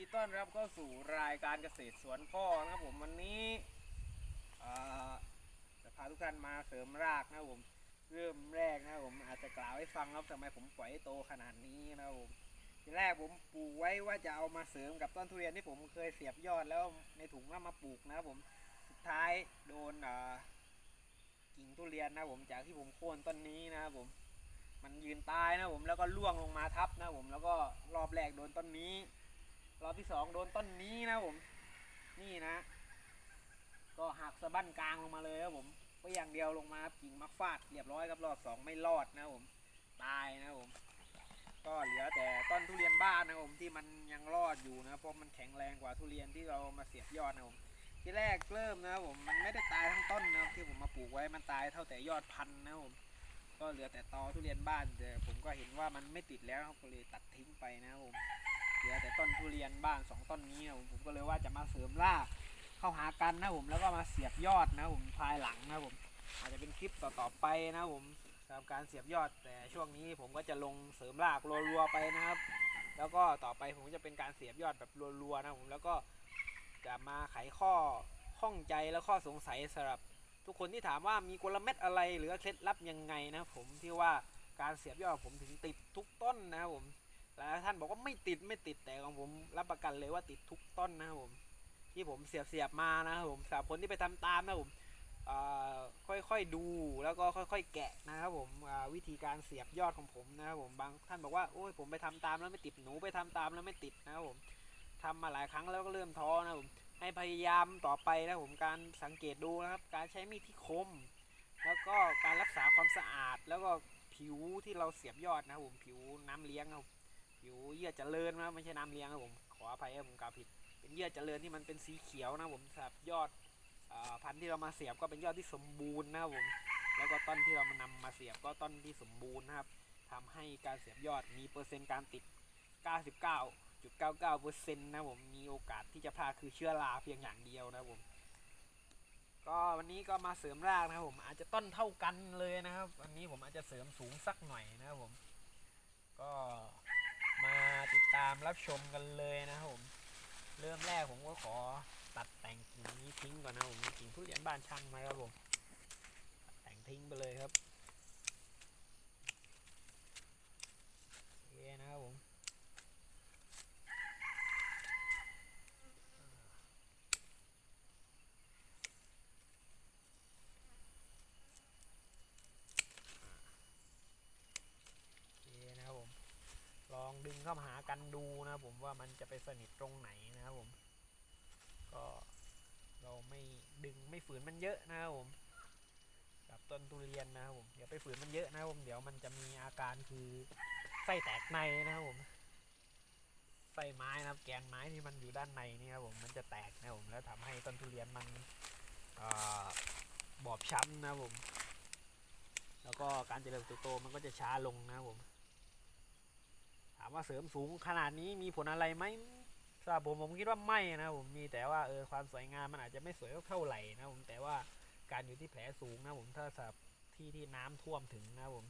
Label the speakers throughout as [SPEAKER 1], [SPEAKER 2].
[SPEAKER 1] ีต้อนรับเข้าสู่รายการเกษตรสวนพ่อนะครับผมวันนี้จะพาทุกท่านมาเสริมรากนะครับผมเริ่มแรกนะครับผมอาจจะกล่าวให้ฟังครับทำไมผมปล่อยให้โตขนาดนี้นะครับผมทีแรกผมปลูกไว้ว่าจะเอามาเสริมกับต้นทุเรียนที่ผมเคยเสียบยอดแล้วในถุงแล้วมาปลูกนะครับผมสุดท้ายโดนกิ่งทุเรียนนะครับผมจากที่ผมโค่นต้นนี้นะครับผมมันยืนตายนะผมแล้วก็ล่วงลงมาทับนะผมแล้วก็รอบแรกโดนต้นนี้ รอบที่สองโดนต้นนี้นะผม นี่นะ ก็หักสะบั้นกลางลงมาเลยครับผมก็อย่างเดียวลงมากิ่งมักฟาดเรียบร้อยครับรอบสองไม่รอดนะผมตายนะผมก็เหลือแต่ต้นทุเรียนบ้านนะผมที่มันยังรอดอยู่นะเพราะมันแข็งแรงกว่าทุเรียนที่เรามาเสียบยอดนะผมที่แรกเริ่มนะผมมันไม่ได้ตายทั้งต้นนะที่ผมมาปลูกไว้มันตายเท่าแต่ยอดพันนะผมก็เหลือแต่ตอทุเรียนบ้านแต่ผมก็เห็นว่ามันไม่ติดแล้วก็เลยตัดทิ้งไปนะผม เหลือแต่ต้นทุเรียนบ้านสองต้นนี้นะผมผมก็เลยว่าจะมาเสริมรากเข้าหากันนะผมแล้วก็มาเสียบยอดนะผมภายหลังนะผมอาจจะเป็นคลิปต่อๆไปนะผมสำหรับการเสียบยอดแต่ช่วงนี้ผมก็จะลงเสริมรากรัวๆไปนะครับ แล้วก็ต่อไปผมจะเป็นการเสียบยอดแบบรัวๆนะผมแล้วก็จะมาไขข้อข้องใจและข้อสงสัยสำหรับทุกคนที่ถามว่ามีกลเม็ดอะไรหรือเคล็ดลับยังไงนะผมที่ว่าการเสียบยอดผมถึงติดทุกต้นนะครับผม ลายท่านบอกว่าไม่ติดไม่ติดแต่ของผมรับประกันเลยว่าติดทุกต้นนะครับผม ที่ผมเสียบเสียบมานะครับผมสำหรับคนที่ไปทำตามนะครับผมอ่าค่อยๆดูแล้วก็ค่อยๆ แกะนะครับผมวิธีการเสียบยอดของผมนะครับผมบางท่านบอกว่าโอ้ยผมไปทำตามแล้วไม่ติดหนูไปทำตามแล้วไม่ติดนะครับผมทำมาหลายครั้งแล้วก็เริ่มท้อนะครับผมให้พยายามต่อไปนะผมการสังเกตดูนะครับ การใช้มีดที่คม แล้วก็การรักษาความสะอาดแล้วก็ผิวที่เราเสียบยอดนะครับผมผิวน้ำเลี้ยงครับ ผิวเยื่อเจริญนะไม่ใช่น้ำเลี้ยงครับผมขออภัยครับผมกล่าวผิด เป็นเยื่อเจริญที่มันเป็นสีเขียวนะผมสำหรับยอดอพันธุ์ที่เรามาเสียบก็เป็นยอดที่สมบูรณ์นะครับผมแล้วก็ต้นที่เรามานำมาเสียบก็ต้นที่สมบูรณ์นะครับทำให้การเสียบยอดมีเปอร์เซ็นต์การติด 99 0.99%นะผมมีโอกาสที่จะพลาดคือเชื้อราเพียงอย่างเดียวนะผมก็วันนี้ก็มาเสริมรากนะครับผมอาจจะต้นเท่ากันเลยนะครับ วันนี้ผมอาจจะเสริมสูงสักหน่อยนะครับผม ก็ มาติดตามรับชมกันเลยนะครับผม เริ่มแรกผมก็ขอตัดแต่งกิ่งนี้ทิ้งก่อนนะผมกิ่งทุเรียนบ้านช่างมาครับผมตัดแต่งทิ้งไปเลยครับโอเคนะครับผม โอเคนะครับผม ลองดึง เข้ามาหากันดูนะผมว่ามันจะไปสนิทตรงไหนนะครับผม ก็เราไม่ดึงไม่ฝืนมันเยอะนะครับผมกับต้นทุเรียนนะครับผมอย่าไปฝืนมันเยอะนะครับผมเดี๋ยวมันจะมีอาการคือไส้แตกในนะครับผมไส้ไม้นะครับ แกนไม้ที่มันอยู่ด้านในนี่ครับผมมันจะแตกนะครับผมแล้วทำให้ต้นทุเรียนมันอบอบช้ำนะครับผม แล้วก็การเจริญเติบโตมันก็จะช้าลงนะครับผมามว่าเสริมสูงขนาดนี้มีผลอะไรไหมสำหรับผมผมคิดว่าไม่นะผมมีแต่ว่าเออความสวยงามมันอาจจะไม่สวยเท่าไหร่นะผมแต่ว่าการอยู่ที่แผลสูงนะผมถ้าสับที่ที่น้ำท่วมถึงนะผม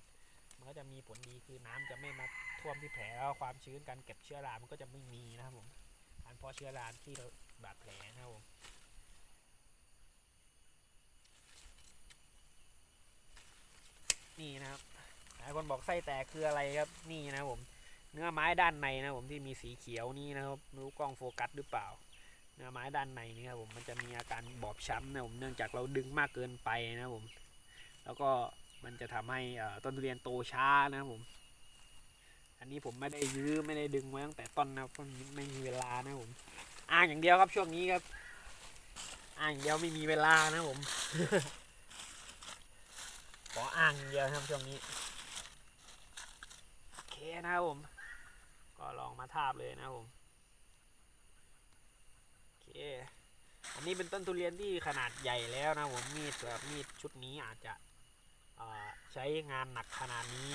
[SPEAKER 1] มันก็จะมีผลดีคือน้ำจะไม่มาท่วมที่แผลแล้วความชื้นการเก็บเชื้อรา มันก็จะไม่มีนะครับผมการเพาะเชื้อราที่เราบาดแผลนะครับผมนี่นะครับหลายคนบอกไส้แตกคืออะไรครับนี่นะครับผม เนื้อไม้ด้านในนะผมที่มีสีเขียวนี่นะครับไม่รู้กล้องโฟกัสหรือเปล่า เนื้อไม้ด้านในนี่ครับผมมันจะมีอาการบอบช้ำนะผมเนื่องจากเราดึงมากเกินไปนะผม แล้วก็มันจะทำให้ต้นทุเรียนโตช้านะครับผม อันนี้ผมไม่ได้ยื้อไม่ได้ดึงไว้ตั้งแต่ต้นนะครับเพราะไม่มีเวลานะผมอ้างอย่างเดียวครับช่วงนี้ครับอ้างอย่างเดียวไม่มีเวลานะผมขออ่างเดียวครับช่วงนี้โอเคนะครับผม ก็ลองมาทาบเลยนะผมโอเคอันนี้เป็นต้นทุเรียนที่ขนาดใหญ่แล้วนะผมมีดแบบมีดชุดนี้อาจจะใช้งานหนักขนาดนี้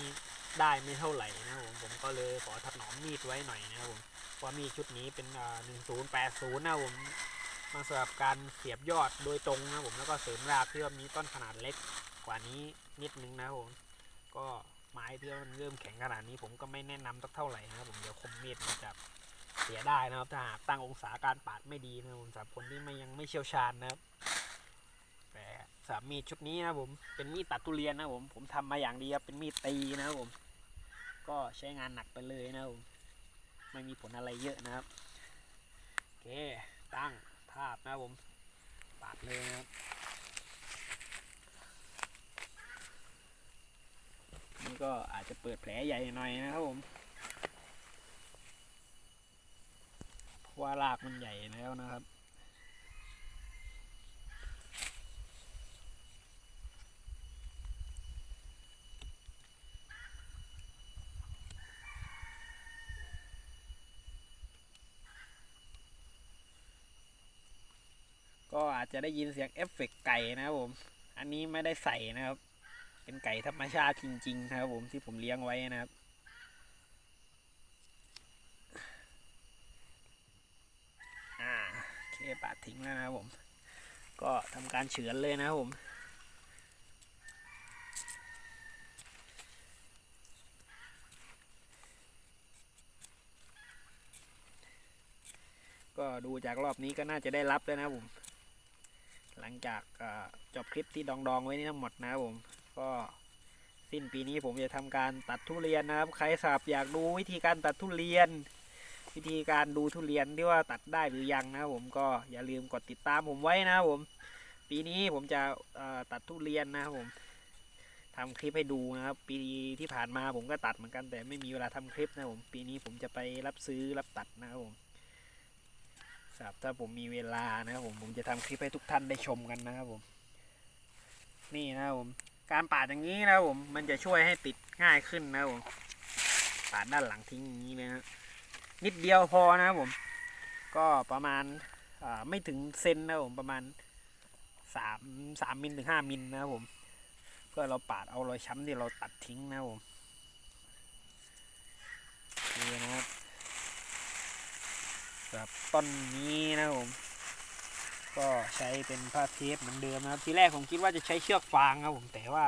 [SPEAKER 1] ได้ไม่เท่าไหร่นะผมผมก็เลยขอถนอมมีดไว้หน่อยนะผมเพราะมีดชุดนี้เป็นหนึ่งศูนย์แปดศูนย์นะผมมาสำหรับการเสียบยอดโดยตรงนะผมแล้วก็เสริมรากที่ว่ามีต้นขนาดเล็กกว่านี้นิดนึงนะผมก็ ไม้ที่มันเริ่มแข็งขนาดนี้ผมก็ไม่แนะนำสักเท่าไหร่นะครับผมเดี๋ยวคมมีดมันจะเสียได้นะครับถ้าหากตั้งองศาการปาดไม่ดีนะครับผมสำหรับคนที่ไม่ยังไม่เชี่ยวชาญนะครับแต่สำหรับมีดชุดนี้นะผมเป็นมีดตัดทุเรียนนะผมผมทำมาอย่างดีครับเป็นมีดตีนะครับผม ก็ใช้งานหนักไปเลยนะครับผมไม่มีผลอะไรเยอะนะครับโอเคตั้งภาพนะผมปาดเลยนะครับ นี่ก็อาจจะเปิดแผลใหญ่หน่อยนะครับผมเพราะว่ารากมันใหญ่แล้วนะครับก็อาจจะได้ยินเสียงเอฟเฟกต์ไก่นะครับผม อันนี้ไม่ได้ใส่นะครับ เป็นไก่ธรรมชาติจริง ๆ นะครับผมที่ผมเลี้ยงไว้นะครับ อ่าโอเคปาดทิ้งแล้วนะครับผม ก็ทำการเฉือนเลยนะครับผมก็ดูจากรอบนี้ก็น่าจะได้รับแล้วนะครับผม หลังจากจบคลิปที่ดองๆไว้นี่ทั้งหมดนะครับผม ก็สิ้นปีนี้ผมจะทำการตัดทุเรียนนะครับ ใครสาบอยากดูวิธีการตัดทุเรียน วิธีการดูทุเรียนที่ว่าตัดได้หรือยังนะผมก็อย่าลืมกดติดตามผมไว้นะครับผม ปีนี้ผมจะตัดทุเรียนนะครับผมทำคลิปให้ดูนะครับ ปีที่ผ่านมาผมก็ตัดเหมือนกัน แต่ไม่มีเวลาทำคลิปนะครับผมปีนี้ผมจะไปรับซื้อรับตัดนะครับผมครับถ้าผมมีเวลานะครับผมผมจะทำคลิปให้ทุกท่านได้ชมกันนะครับผม นี่นะครับผม การปาดอย่างนี้นะครับผม มันจะช่วยให้ติดง่ายขึ้นนะครับผมปาดด้านหลังทิ้งอย่างนี้เลยนะนิดเดียวพอนะครับผม ก็ประมาณไม่ถึงเซนนะครับผมประมาณสามสามมิลถึงห้ามิลนะครับผม เพื่อเราปาดเอารอยช้ำที่เราตัดทิ้งนะครับผมนี่นะครับบต้นนี้นะครับผม ก็ใช้เป็นผ้าเทปเหมือนเดิมนะครับ ทีแรกผมคิดว่าจะใช้เชือกฟางครับผมแต่ว่า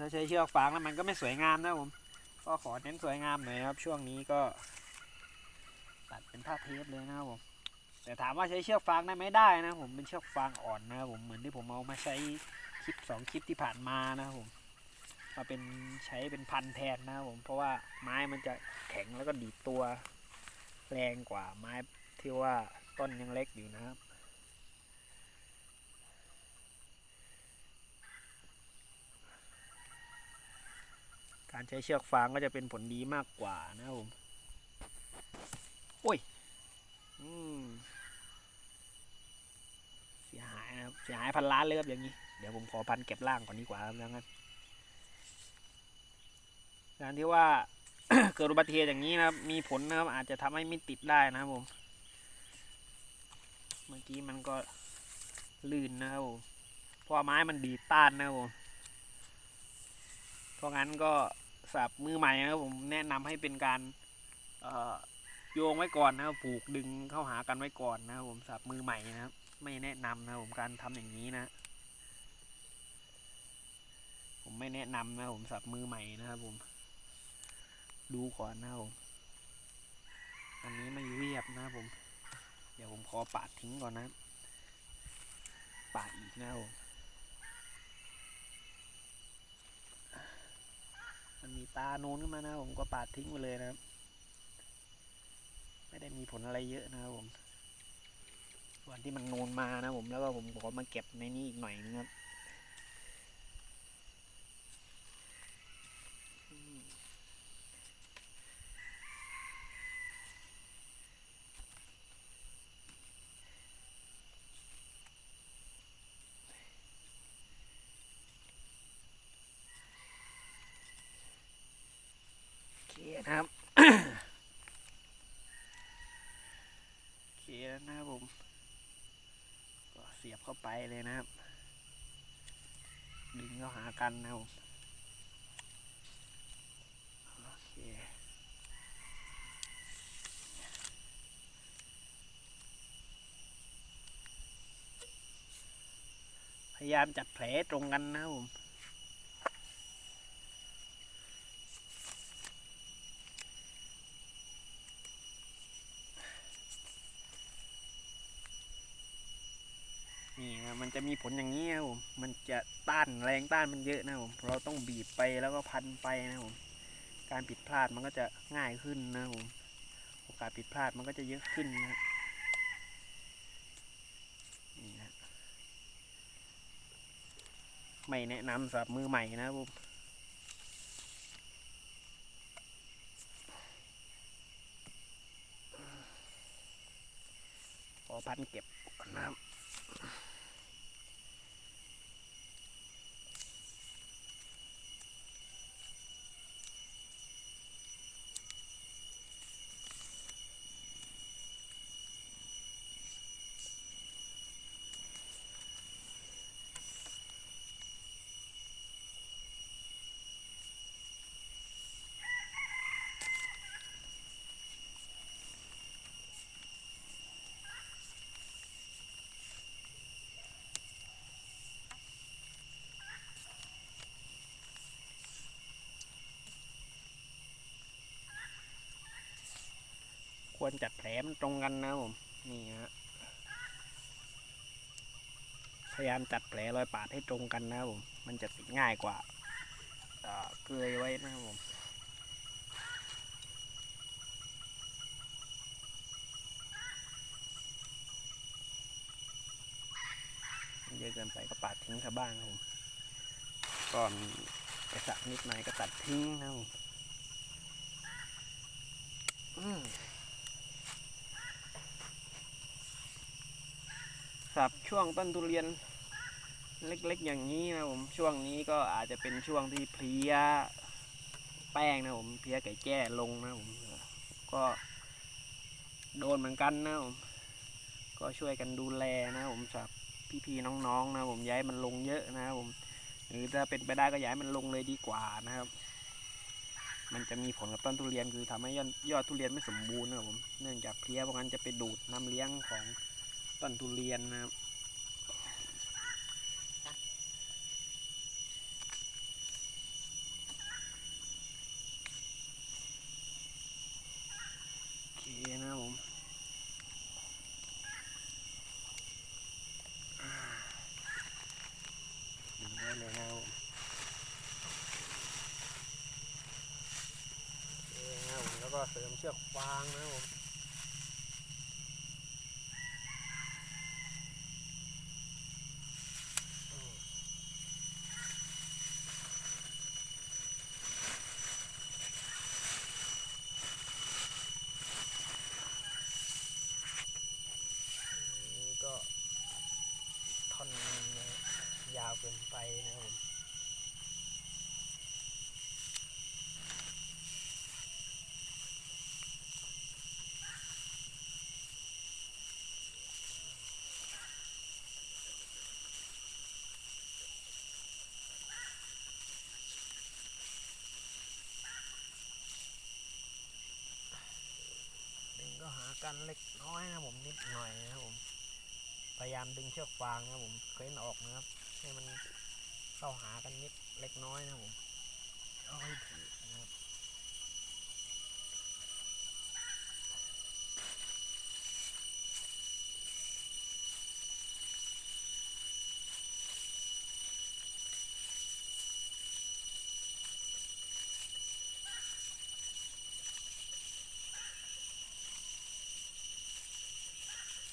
[SPEAKER 1] ถ้าใช้เชือกฟางแล้วมันก็ไม่สวยงามนะผมก็ขอเน้นสวยงามหน่อยครับช่วงนี้ก็ตัดเป็นผ้าเทปเลยนะครับผมแต่ถามว่าใช้เชือกฟางได้ไหมได้นะผมเป็นเชือกฟางอ่อนนะครับผมเหมือนที่ผมเอามาใช้คลิปสองคลิปที่ผ่านมานะครับผมมาเป็นใช้เป็นพันแทนนะครับผมเพราะว่าไม้มันจะแข็งแล้วก็ดีดตัวแรงกว่าไม้ที่ว่าต้นยังเล็กอยู่นะครับ การใช้เชือกฟางก็จะเป็นผลดีมากกว่านะครับผม โอ้ย อืม เสียหายนะครับ เสียหายพันล้านเลยครับอย่างนี้ เดี๋ยวผมขอพันเก็บล่างก่อนดีกว่าครับงั้นการที่ว่าเกิดอุบัติเหตุอย่างนี้นะครับ มีผลนะครับอาจจะทำให้ไม่ติดได้นะครับผม เมื่อกี้มันก็ลื่นนะครับผม เพราะไม้มันดีต้านนะครับผม เพราะงั้นก็ สับมือใหม่นะครับผมแนะนำให้เป็นการโยงไว้ก่อนนะครับผูกดึงเข้าหากันไว้ก่อนนะครับผมสับมือใหม่นะครับ ไม่แนะนำนะผมการทำอย่างนี้นะ ผมไม่แนะนำนะผมสับมือใหม่นะครับผม ดูก่อนนะครับผมอันนี้ไม่เรียบนะครับผม เดี๋ยวผมขอปาดทิ้งก่อนนะ ปาดอีกนะครับผม มันมีตาโน้นขึ้นมานะผมก็ปาดทิ้งไปเลยนะครับ ไม่ได้มีผลอะไรเยอะนะครับผม ส่วนที่มันโนนมานะผมแล้วก็ผมขอมาเก็บในนี้อีกหน่อยนึงครับ นะครับ โอเคแล้วนะครับผม ก็เสียบเข้าไปเลยนะครับ ดึงเข้าหากันนะครับผมโอเค พยายามจัดแผลตรงกันนะครับผม โมัน จะมีผลอย่างนี้นะผมมันจะต้านแรงต้านมันเยอะนะผมเราต้องบีบไปแล้วก็พันไปนะผมการผิดพลาดมันก็จะง่ายขึ้นนะผมโอกาสผิดพลาดมันก็จะเยอะขึ้นนะนี่นะไม่แนะนำสำหรับมือใหม่นะผม ควรจัดแผลมันตรงกันนะผมนี่ฮะพยายามจัดแผลรอยปาดให้ตรงกันนะผมมันจะติดง่ายกว่าเอ่อเกยไว้นะครับผมเยอะเกินไปก็ปาดทิ้งซะบ้างครับผมก็มีกระสับนิดหน่อยก็ตัดทิ้งนะครับผม ครับช่วงต้นทุเรียนเล็กๆอย่างนี้นะผมช่วงนี้ก็อาจจะเป็นช่วงที่เพลียแป้งนะผมเพลียไก่แจ้ลงนะผมก็โดนเหมือนกันนะผมก็ช่วยกันดูแลนะผมสับพี่ๆน้องๆนะผมย้ายมันลงเยอะนะครับผมหรือถ้าเป็นไปได้ก็ย้ายมันลงเลยดีกว่านะครับ มันจะมีผลกับต้นทุเรียนคือทำให้ยอดยอดทุเรียนไม่สมบูรณ์นะผมเนื่องจากเพลี้ยพวกนั้นจะไปดูดน้ำเลี้ยงของ ต้นทุเรียนนะครับโอเคนะผมได้เลยครับผมโอเคนะผมแล้วก็เสริมเชือกฟางนะครับผม นี่ก็ท่อนยาวเกินไปนะครับผมดึง ก็หากันเล็กน้อยนะผมนิดหน่อยนะผม พยายามดึงเชือกฟางนะผมเคล้นออกนะครับ ให้มันเข้าหากันนิดเล็กน้อยนะผมเอาให้ถูกนะครับ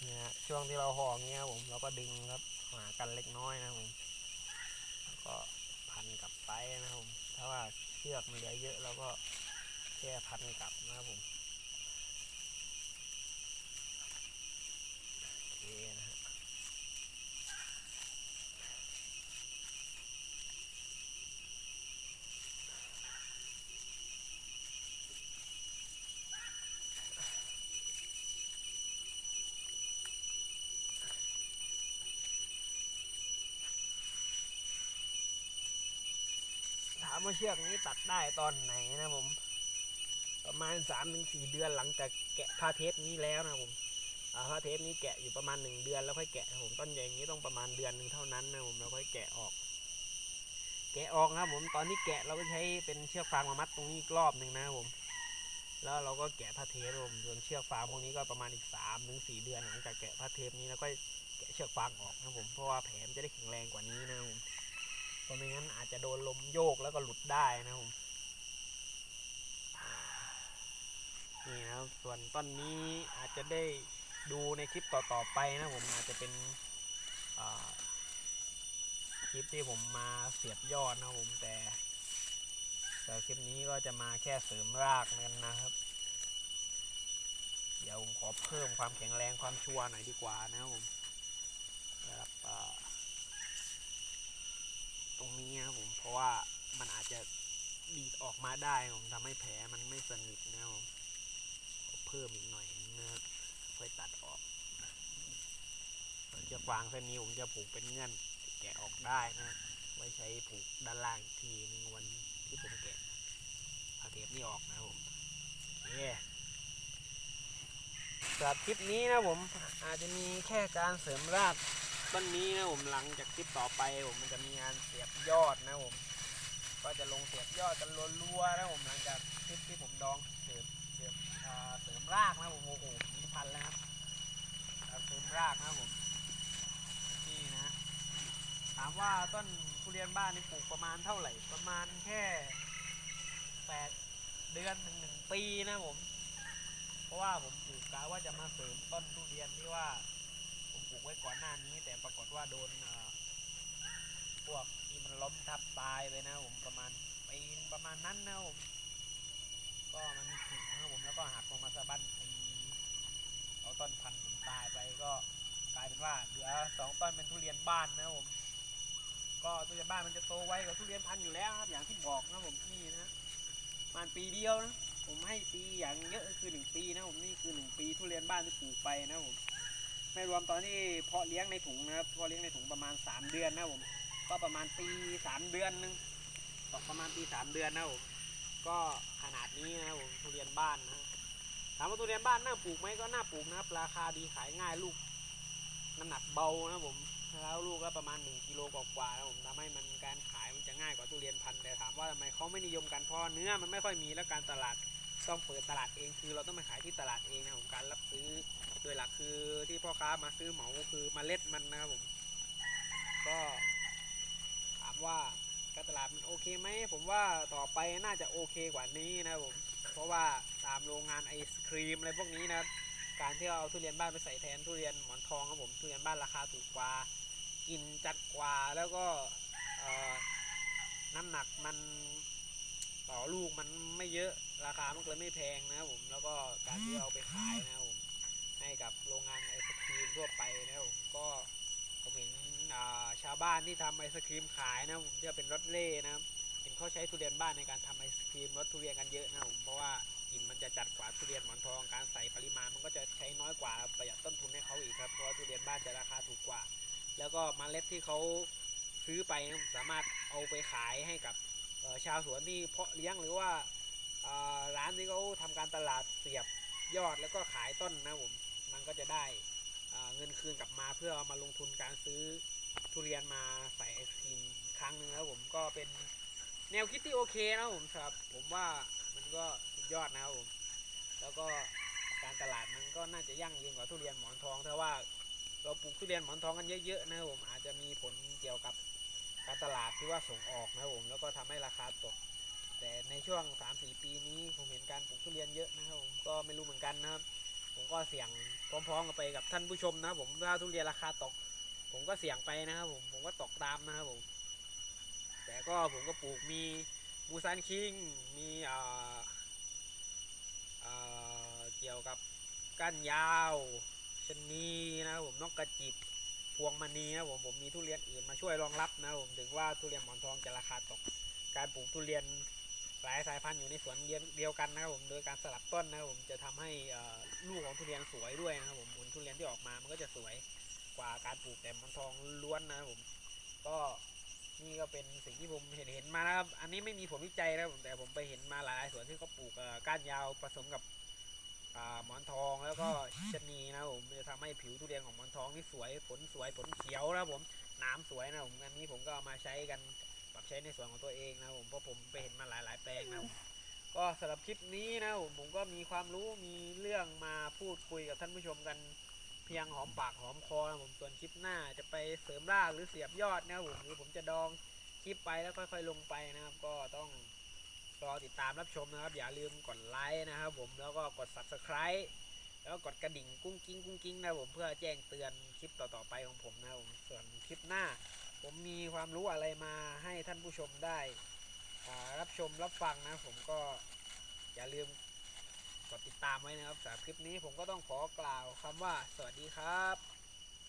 [SPEAKER 1] เนี่ยฮะ ช่วงที่เราห่อเงี้ยครับผมเราก็ดึงครับหากันเล็กน้อยนะครับผมแล้วก็พันกลับไปนะครับผมถ้าว่าเชือกมันเหลือเยอะเราก็แค่พันกลับนะครับผมโอเคนะฮะถาม ว่าเชือกนี้ตัดได้ตอนไหนนะผม ประมาณสามถึงสี่เดือนหลังจากแกะผ้าเทปนี้แล้วนะผมผ้าเทปนี้แกะอยู่ประมาณหนึ่งเดือนแล้วค่อยแกะผมต้นใหญ่อย่างนี้ต้องประมาณเดือนหนึ่งเท่านั้นนะผมแล้วค่อยแกะออก แกะออกนะครับผมตอนที่แกะเราก็ใช้เป็นเชือกฟางมามัดตรงนี้อีกรอบหนึ่งนะผมแล้วเราก็แกะผ้าเทปผมส่วนเชือกฟางพวกนี้ก็ประมาณอีกสามถึงสี่เดือนหลังจากแกะผ้าเทปนี้แล้วก็แกะเชือกฟางออกนะผมเพราะว่าแผลมันจะได้แข็งแรงกว่านี้นะผม เพราะไม่งั้นอาจจะโดนลมโยกแล้วก็หลุดได้นะผมนี่นะครับส่วนต้นนี้อาจจะได้ดูในคลิปต่อๆไปนะผมอาจจะเป็นคลิปที่ผมมาเสียบยอดนะผมแต่แต่คลิปนี้ก็จะมาแค่เสริมรากกันนะครับ เดี๋ยวผมขอเพิ่มความแข็งแรงความชัวร์หน่อยดีกว่านะครับผมนะครับ รงนี้ครับผมเพราะว่ามันอาจจะดีดออกมาได้ผมทำให้แผลมันไม่สนิทนะครับผมเพิ่มอีกหน่อยนึงนะครับค่อยตัดออกส่วนเชือกฟางเส้นนี้ผมจะผูกเป็นเงื่อนแกะออกได้นะ ไว้ใช้ผูกด้านล่างทีหนึงวันที่ผมแกะเอาเทปนี้ออกนะผมโอเคสำหรับคลิปนี้นะผมอาจจะมีแค่การเสริมราก ต้นนี้นะผมหลังจากคลิปต่อไปผมมันจะมีงานเสียบยอดนะผมก็จะลงเสียบยอดกันรัวๆนะผมหลังจากคลิปที่ผมดองเสียบเสียบเสริมรากนะผมโอ้โหมีพันแล้วครับเสริมรากนะผมนี่นะถามว่าต้นทุเรียนบ้านนี่ปลูกประมาณเท่าไหร่ประมาณแค่แปดเดือนถึงหนึ่งปีนะผม เพราะว่าผมปลูกกะว่าจะมาเสริมต้นทุเรียนที่ว่า ไว้ก่อนหน้านี้ แต่ปรากฏว่าโดนพวกที่มันล้มทับตายไปนะผมประมาณปีนประมาณนั้นนะผมก็มันผิดนะผมแล้วก็หักลงมาสะบั้นตีเอาต้นพันธุ์ผมตายไปก็กลายเป็นว่าเหลือสองต้นเป็นทุเรียนบ้านนะผมก็ทุเรียนบ้านมันจะโตไวกว่าทุเรียนพันธุ์อยู่แล้วครับ อย่างที่บอกนะผมนี่นะประมันปีเดียวนะผมให้ปีอย่างเยอะคือหนึ่งปีนะผมนี่คือหนึ่งปีทุเรียนบ้านที่ปลูกไปนะผม ไม่รวมตอนที่เพาะเลี้ยงในถุงนะครับเพาะเลี้ยงในถุงประมาณสามเดือนนะผมก็ประมาณปีสามเดือนหนึงตกประมาณปีสามเดือนนะผมก็ขนาดนี้นะผมทุเรียนบ้านนะถามว่าทุเรียนบ้านน่าปลูกไหมก็น่าปลูกนะครับ ราคาดีขายง่ายลูกน้ำหนักเบานะผมแล้วลูกก็ประมาณหนึ่งกิโลกว่าๆนะผมทำให้มันการขายมันจะง่ายกว่าทุเรียนพันธุ์แต่ถามว่าทำไมเขาไม่นิยมกันเพราะเนื้อมันไม่ค่อยมีแล้วการตลาด ต้องเปิดตลาดเองคือเราต้องไปขายที่ตลาดเองนะครับผมการรับซื้อโดยหลักคือที่พ่อค้ามาซื้อเหมาคือเมล็ดมันนะครับผม ก็ถามว่าการตลาดมันโอเคไหมผมว่าต่อไปน่าจะโอเคกว่านี้นะครับผม เพราะว่าตามโรงงานไอศครีมอะไรพวกนี้นะการที่เราเอาทุเรียนบ้านไปใส่แทนทุเรียนหมอนทองครับผมทุเรียนบ้านราคาถูกกว่า กินจัดกว่าแล้วก็น้ำหนักมัน ต่อลูกมันไม่เยอะราคามันก็เลยไม่แพงนะครับผมแล้วก็การที่เอาไปขายนะครับผมให้กับโรงงานไอศครีมทั่วไปนะครับผมก็ผมเห็นชาวบ้านที่ทำไอศครีมขายนะผมที่เป็นรถเล่นะครับเห็นเขาใช้ทุเรียนบ้านในการทำไอศครีมรสทุเรียนกันเยอะนะผมเพราะว่ากลิ่นมันจะจัดกว่าทุเรียนหมอนทองการใส่ปริมาณมันก็จะใช้น้อยกว่าประหยัดต้นทุนให้เขาอีกครับเพราะว่าทุเรียนบ้านจะราคาถูกกว่า แล้วก็มเมล็ดที่เขาซื้อไปนะสามารถเอาไปขายให้กับ ชาวสวนที่เพาะเลี้ยงหรือว่าร้านที่เขาทำการตลาดเสียบยอดแล้วก็ขายต้นนะผมมันก็จะได้เงินคืนกลับมาเพื่อเอามาลงทุนการซื้อทุเรียนมาใส่ไอศครีมครั้งหนึ่งแล้วผมก็เป็นแนวคิดที่โอเคนะผมครับ ผมว่ามันก็สุดยอดนะครับผมแล้วก็การตลาดมันก็น่าจะยั่งยืนกว่าทุเรียนหมอนทองถ้าว่าเราปลูกทุเรียนหมอนทองกันเยอะๆนะครับผมอาจจะมีผลเกี่ยวกับ การตลาดที่ว่าส่งออกนะครับผมแล้วก็ทำให้ราคาตก แต่ในช่วง 3-4 ปีนี้ผมเห็นการปลูกทุเรียนเยอะนะครับผมก็ไม่รู้เหมือนกันนะครับ ผมก็เสี่ยงพร้อมๆกันไปกับท่านผู้ชมนะครับผมถ้าทุเรียนราคาตก ผมก็เสี่ยงไปนะครับผมผมก็ตกตามนะครับผมแต่ก็ผมก็ปลูกมีมูซานคิงมีเอ่อเอ่อเกี่ยวกับก้านยาวชนีนะครับผมนกกระจิบ พวงมณีนะผมผมมีทุเรียนอื่นมาช่วยรองรับนะผมถึงว่าทุเรียนหมอนทองจะราคาตก การปลูกทุเรียนหลายสายพันธุ์อยู่ในสวนเดียวกันนะครับผมโดยการสลับต้นนะครับผมจะทำให้ลูกของทุเรียนสวยด้วยนะครับผมผลทุเรียนที่ออกมามันก็จะสวยกว่าการปลูกแต่หมอนทองล้วนนะครับผมก็นี่ก็เป็นสิ่งที่ผมเห็นเห็นมานะครับ อันนี้ไม่มีผลวิจัยนะครับแต่ผมไปเห็นมาหลายสวนที่เขาปลูกก้านยาวผสมกับ หมอนทองแล้วก็ชะนีนะผมจะทำให้ผิวทุเรียนของหมอนทองนี่สวยผลสวยผลเขียวนะผมน้ำสวยนะผมอันนี้ผมก็เอามาใช้กันปรับใช้ในส่วนของตัวเองนะผมเพราะผมไปเห็นมาหลาย ๆ แปลงนะผมก็สำหรับคลิปนี้นะผมผมก็มีความรู้มีเรื่องมาพูดคุยกับท่านผู้ชมกันเพียงหอมปากหอมคอนะผมส่วนคลิปหน้าจะไปเสริมรากหรือเสียบยอดนะผมหรือผมจะดองคลิปไปแล้วค่อย ๆ ลงไปนะครับ ก็ต้อง รอติดตามรับชมนะครับ อย่าลืมกดไลค์นะครับผมแล้วก็กด subscribe แล้วก็กดกระดิ่งกุ้งกิ้งกุ้งกิ้งนะครับผมเพื่อแจ้งเตือนคลิปต่อๆไปของผมนะครับผมส่วนคลิปหน้า ผมมีความรู้อะไรมาให้ท่านผู้ชมได้รับชมรับฟังนะผมก็อย่าลืมกดติดตามไว้นะครับสำหรับคลิปนี้ผมก็ต้องขอกล่าวคำว่าสวัสดีครับ